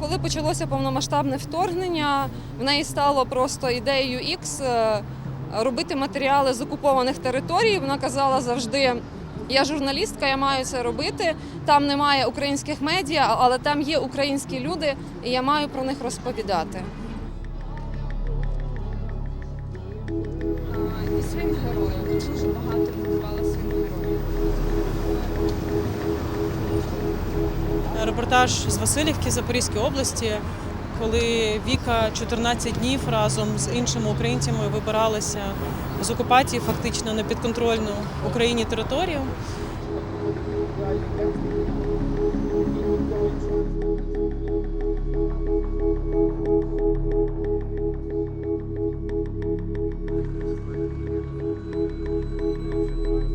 Коли почалося повномасштабне вторгнення, в неї стало просто ідеєю X е, робити матеріали з окупованих територій. Вона казала завжди: я журналістка, я маю це робити. Там немає українських медіа, але там є українські люди, і я маю про них розповідати. Дуже багато відбувала Репортаж з Васильівки Запорізької області, коли Віка 14 днів разом з іншими українцями вибиралася з окупації фактично на підконтрольну Україні територію.